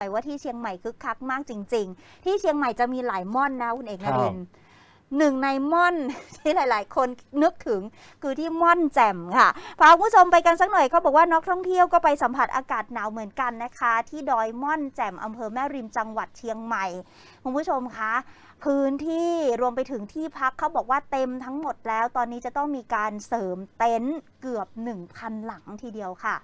ไปว่าที่เชียงใหม่คึกคักมากจริง ๆ ที่เชียงใหม่จะมีหลายม่อนนะคุณเอกนรินทร์หนึ่งในม่อนที่หลาย ๆ คนนึกถึงคือที่ม่อนแจ่มค่ะพาคุณผู้ชมไปกันสักหน่อยเขาบอกว่านักท่องเที่ยวก็ไปสัมผัสอากาศหนาวเหมือนกันนะคะ ที่ดอยม่อนแจ่มอำเภอแม่ริมจังหวัดเชียงใหม่คุณผู้ชมคะพื้นที่รวมไปถึงที่พักเขาบอกว่าเต็มทั้งหมดแล้ว ตอนนี้จะต้องมีการเสริมเต็นท์เกือบ 1,000 หลังทีเดียวค่ะ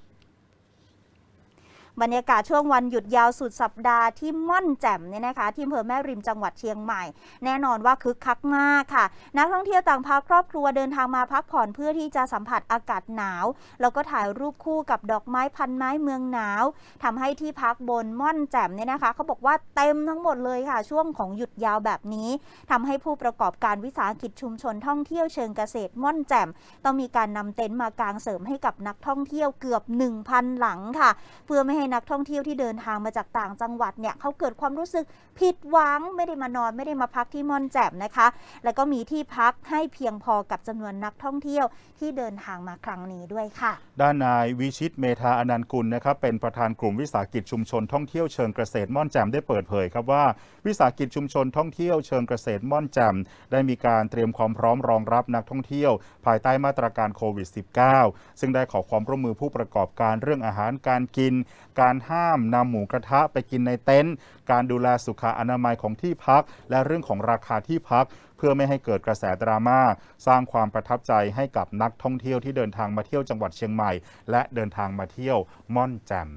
บรรยากาศช่วงวันหยุดยาวสุดสัปดาห์ที่ม่อนแจ่มเนี่ยนะคะที่อำเภอแม่ริมจังหวัดเชียงใหม่ แน่นอนว่าคึกคักมากค่ะ นักท่องเที่ยวต่างพาครอบครัวเดินทางมาพักผ่อนเพื่อที่จะสัมผัสอากาศหนาว แล้วก็ถ่ายรูปคู่กับดอกไม้พันไม้เมืองหนาวทำให้ที่พักบนม่อนแจ่มเนี่ยนะคะเขาบอกว่าเต็มทั้งหมดเลยค่ะ ช่วงของหยุดยาวแบบนี้ทำให้ผู้ประกอบการวิสาหกิจชุมชนท่องเที่ยวเชิงเกษตรม่อนแจ่มต้องมีการนำเต็นท์มากางเสริมให้กับนักท่องเที่ยวเกือบ 1,000 หลังค่ะ เพื่อไม่ให้นักท่องเที่ยวที่เดินทางมาจากต่างจังหวัดเนี่ยเขาเกิดความรู้สึกผิดหวังไม่ได้มานอนไม่ได้มาพักที่ม่อนแจ่มนะคะ แล้วก็มีที่พักให้เพียงพอกับจำนวนนักท่องเที่ยวที่เดินทางมาครั้งนี้ด้วยค่ะ ด้านนายวิชิตเมธาอนันต์กุลนะครับเป็นประธานกลุ่มวิสาหกิจชุมชนท่องเที่ยวเชิงเกษตรม่อนแจ่มได้เปิดเผยครับว่าวิสาหกิจชุมชนท่องเที่ยวเชิงเกษตรม่อนแจ่มได้มีการเตรียมความพร้อมรองรับนักท่องเที่ยว ภายใต้มาตรการโควิด -19 ซึ่งได้ขอความร่วมมือผู้ประกอบการเรื่องอาหารการกินการห้ามนำหมูกระทะไปกินในเต็นท์การดูแลสุขอนามัยของที่พัก และเรื่องของราคาที่พัก เพื่อไม่ให้เกิดกระแสดราม่าสร้างความประทับใจให้กับนักท่องเที่ยวที่เดินทางมาเที่ยวจังหวัดเชียงใหม่ และเดินทางมาเที่ยวม่อนแจ่ม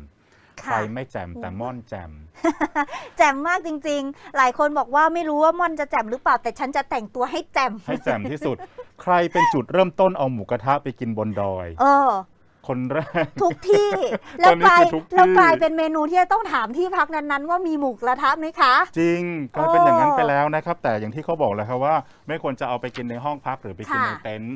ใครค่ะไม่แจ่มแต่ม่อนแจ่มแจ่มมากจริง ๆ หลายคนบอกว่าไม่รู้ว่าม่อนจะแจ่มหรือเปล่าแต่ฉันจะแต่งตัวให้แจ่มให้แจ่มที่สุด ใครเป็นจุดเริ่มต้นเอาหมูกระทะไปกินบนดอย เออ คนแรก ทุกที่ แล้วกลายตอนนี้คือทุกที่แล้วกลายเป็นเมนูที่จะต้องถามที่พักนั้นๆ ว่ามีหมูกระทะไหมคะ จริงกลายเป็นอย่างนั้นโอ้ไปแล้วนะครับ แต่อย่างที่เขาบอกแล้วครับว่า ไม่ควรจะเอาไปกินในห้องพักหรือไปกินค่ะในเต็นท์